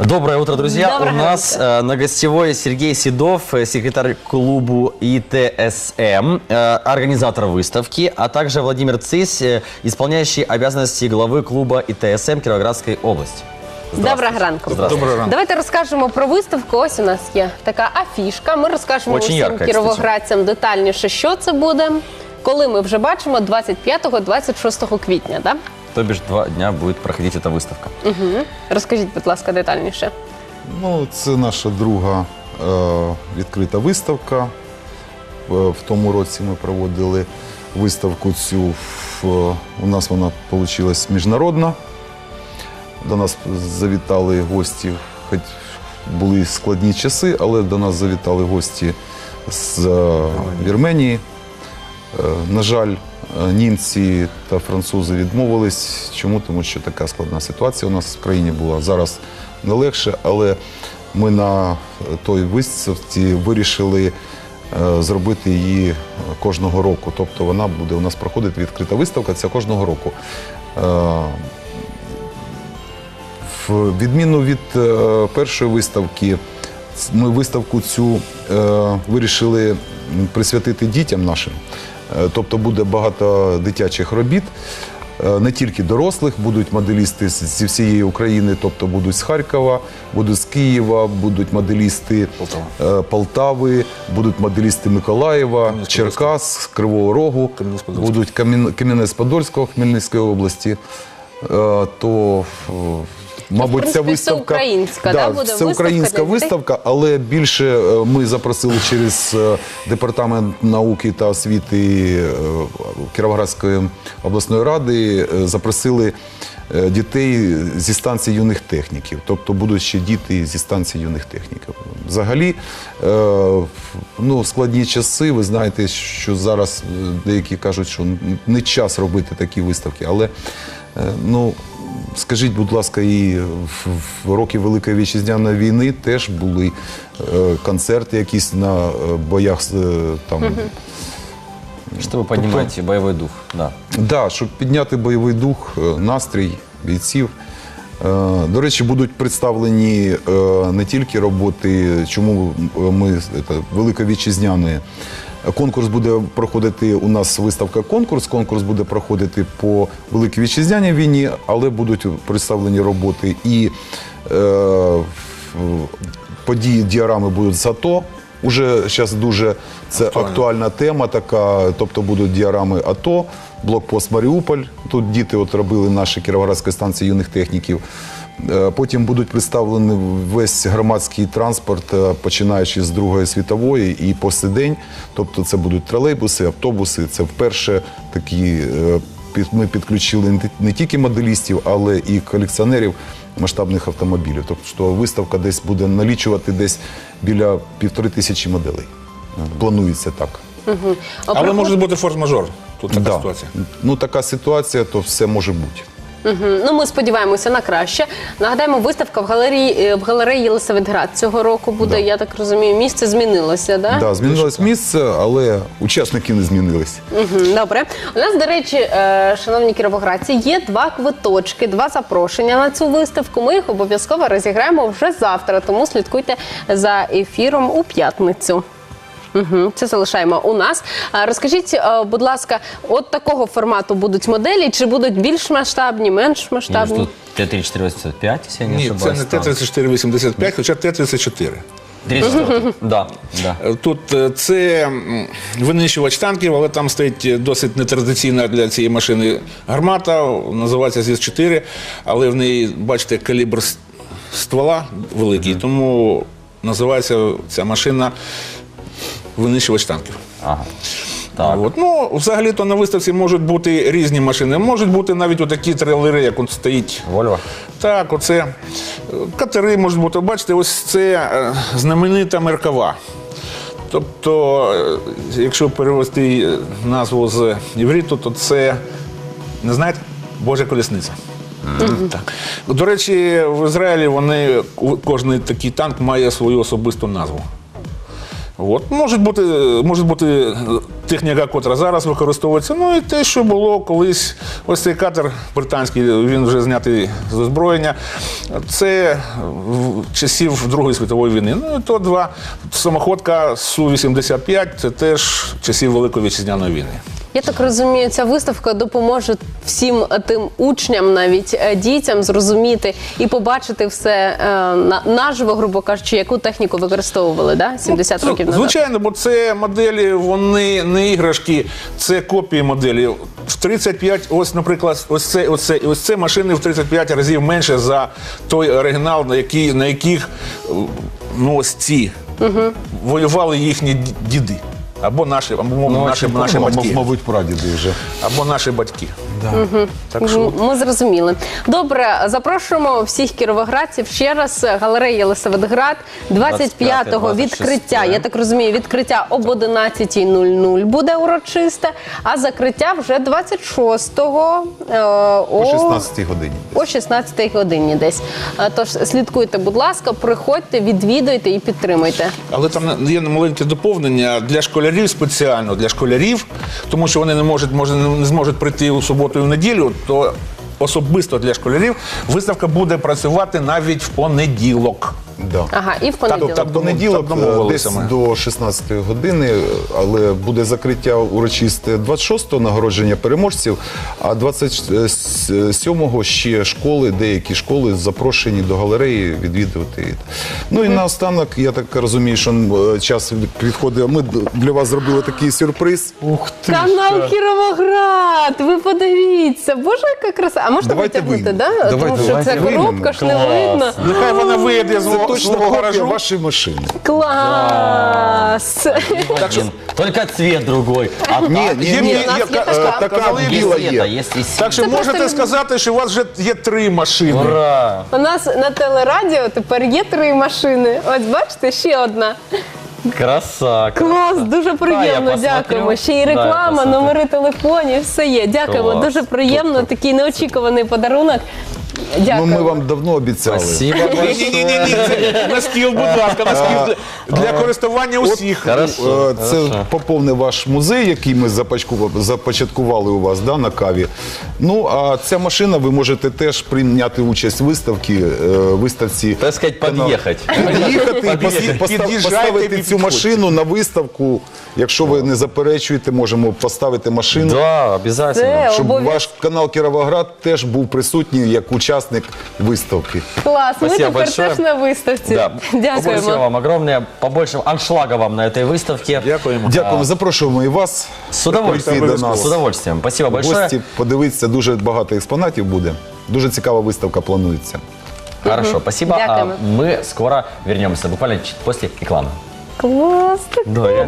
Доброе утро, друзья. Доброе У нас утро. э, на гостевой Сергей Седов, э, секретарь клубу ИТСМ, э, организатор выставки, а также Владимир Цись, э, исполняющий обязанности главы клуба ИТСМ Кировоградской области. Доброго ранку. Здравствуйте. Доброго ранку. Давайте розкажемо про виставку. Ось у нас є така афішка. Ми розкажемо Очень усім ярка, кіровоградцям детальніше, що це буде. Коли ми вже бачимо 25-26 квітня, да? То бишь два дня будет проходить эта выставка. Розкажіть, будь ласка, детальніше. Ну, це наша друга е, відкрита виставка. Е, В тому році ми проводили виставку цю. В, е, у нас вона вийшла міжнародна. До нас завітали гості, хоч були складні часи, але до нас завітали гості з е, Вірменії. Е, На жаль, е, німці та французи відмовились. Чому? Тому що така складна ситуація у нас в країні була. Зараз не легше, але ми на той виставці вирішили е, зробити її кожного року. Тобто вона буде у нас проходити відкрита виставка, це кожного року. В відміну від першої виставки, ми виставку цю вирішили присвятити дітям нашим. Е, тобто буде багато дитячих робіт. Е, Не тільки дорослих, будуть моделісти зі всієї України, тобто будуть з Харкова, будуть з Києва, будуть моделісти е, Полтави, будуть моделісти Миколаєва, Черкас, Кривого Рогу, будуть Кам'ян- Кам'янець-Подольського, Хмельницької області. То, мабуть, ця виставка всеукраїнська, да, буде це українська виставка але більше е, ми запросили через е, департамент науки та освіти е, Кіровоградської обласної ради. Запросили дітей зі станції юних техніків, тобто будуть ще діти зі станції юних техніків. Взагалі, ну, складні часи. Ви знаєте, що зараз деякі кажуть, що не час робити такі виставки, але ну. Скажіть, будь ласка, і в, роки Великої вітчизняної війни теж були е, концерти якісь на е, боях е, там. Чтобы поднимать боевой дух. Да. Да, щоб підняти бойовий дух, настрій бійців. До речі, будуть представлені не тільки роботи, чому ми це, Велика Вітчизняної. Конкурс буде проходити у нас виставка конкурс. Конкурс буде проходити по Великій Вітчизняній війні, але будуть представлені роботи і е, події діарами будуть з АТО. Уже зараз дуже це актуальна тема, така, тобто будуть діарами АТО, блокпост Маріуполь. Тут діти от робили наші Кіровоградської станції юних техніків. Е, Потім будуть представлені весь громадський транспорт, е, починаючи з Другої світової і по сей день. Тобто це будуть тролейбуси, автобуси. Це вперше такі е, ми підключили не не тільки моделістів, але і колекціонерів масштабних автомобілів. Тобто виставка десь буде налічувати десь біля півтори тисячі моделей. Планується так. Але може бути форс-мажор. Тут така Да. ситуація. Ну така ситуація, то все може бути. Мгм. Ну, ми сподіваємося на краще. Нагадаємо, виставка в галереї е, в галереї Єлисаветград цього року буде. Да. Я так розумію, місце змінилося, да? Да, змінилось місце, але учасники не змінились. Мгм, Добре. У нас, до речі, е, шановні кіровоградці, є два квиточки, два запрошення на цю виставку. Ми їх обов'язково розіграємо вже завтра, тому слідкуйте за ефіром у п'ятницю. Угу, це залишаємо у нас. А, Розкажіть, е, будь ласка, от такого формату будуть моделі, чи будуть більш масштабні, менш масштабні? что Т-3485, если я не Ні, це не там. Т-3485, хоча Т-34. 34. Да, да. Е, Тут е, це винищувач танків, але там стоїть досить нетрадиційна для цієї машини гармата, називається ЗІС-4, але в неї, бачите, калібр ствола великий, тому називається ця машина винищувач танків. Ага. Так. От. Ну, взагалі-то на виставці можуть бути різні машини. Можуть бути навіть отакі трейлери, як от стоїть. Вольво. Так, оце е, катери можуть бути. Бачите, ось це е, знаменита Меркава. Тобто, е, якщо перевести назву з євриту, то це не знаєте? Божа колісниця. Так. До речі, в Ізраїлі вони кожен такий танк має свою особисту назву. От. Можуть бути, може бути техніка, котра зараз використовується. Ну і те, що було колись. Ось цей катер британський, він вже знятий з озброєння. Це в часів Другої світової війни. Ну і то два самоходка Су-85, це теж часів Великої вітчизняної війни. Я так розумію, ця виставка допоможе всім тим учням, навіть е, дітям, зрозуміти і побачити все е, на- наживо, грубо кажучи, яку техніку використовували да? 70 років назад. Звичайно, бо це моделі, вони не іграшки, це копії моделі. В 35, ось, наприклад, ось це, ось це, ось це машини в 35 разів менше за той оригінал, на, який, на яких е, ну, ось ці воювали їхні діди. Або наші, або Ну, наші, очень наші батьки. Мабуть, прадіди вже. Або наші батьки. Так що Ми зрозуміли. Добре, запрошуємо всіх кіровоградців ще раз. Галерея Єлисаветград, 25-го 25-го, відкриття. Я так розумію, відкриття об 11.00 буде урочисте, а закриття вже 26-го е, О 16 годині. о 16-й годині десь. Е, Тож слідкуйте, будь ласка, приходьте, відвідуйте і підтримуйте. Але там є маленьке доповнення для школярів спеціально для школярів, тому що вони не можуть, може, не зможуть прийти у суботу і в неділю, то особисто для школярів виставка буде працювати навіть в понеділок. Да. Ага, і в понеділок. так, понеділок десь до 16 години, але буде закриття урочисте 26-го нагородження переможців, а 27-го ще школи, деякі школи запрошені до галереї відвідувати. Ну і наостанок, я так розумію, що е, час підходить. Ми для вас зробили такий сюрприз. Ух ты! Канал Кіровоград! Ви подивіться, боже, яка краса! А Давайте витягнути, да? Давайте, Тому що виймемо. коробка ж не видно. Нехай вона вийде з точно свого копія гаражу. вашої машини. Клас! Один. Только цвет другой. А Ні, так, ні, ні, є- є, є- така, така- така біла є. Так що просто можете люблю. сказати, що у вас вже є три машини. Ура! У нас на телерадіо тепер є три машини. Ось бачите, ще одна. Краса! Клас, дуже приємно, посмотрю. дякуємо. Ще й Да, я реклама, посмотрю. номери телефонів, все є. Дякуємо. Клас. Дуже приємно. Такий неочікуваний подарунок. Ну, ми вам давно обіцяли. Спасибо Ні, ні, ні, ні, ні, це на стіл, будь ласка, на стіл для- для користування усіх. Е, Це хорошо. поповне ваш музей, який ми започку- започаткували у вас да, на каві. Ну а ця машина ви можете теж прийняти участь в виставці, е, виставці. Так сказать, подъехать. Під'їхати і пос- поста- під'їжджайте поставити цю підходьте. машину на виставку. Якщо ви не заперечуєте, можемо поставити машину. Да, обязательно. Це Щоб обов'язково. ваш канал Кіровоград теж був присутній як учасник виставки. Клас. Ми Спасибо тепер большое. теж на виставці. Да. Спасибо Дякуємо. вам огромное. Побольше аншлага вам на этой выставке. Дякуємо. Дякуємо, запрошуємо і вас. С удовольствием. прийти до нас. С удовольствием. Спасибо В большое. гості подивитися дуже багато експонатів буде. Дуже цікава виставка планується. Хорошо, спасибо. А Дякуємо. мы скоро вернемся, буквально чуть после рекламы. Клас. Да, реально.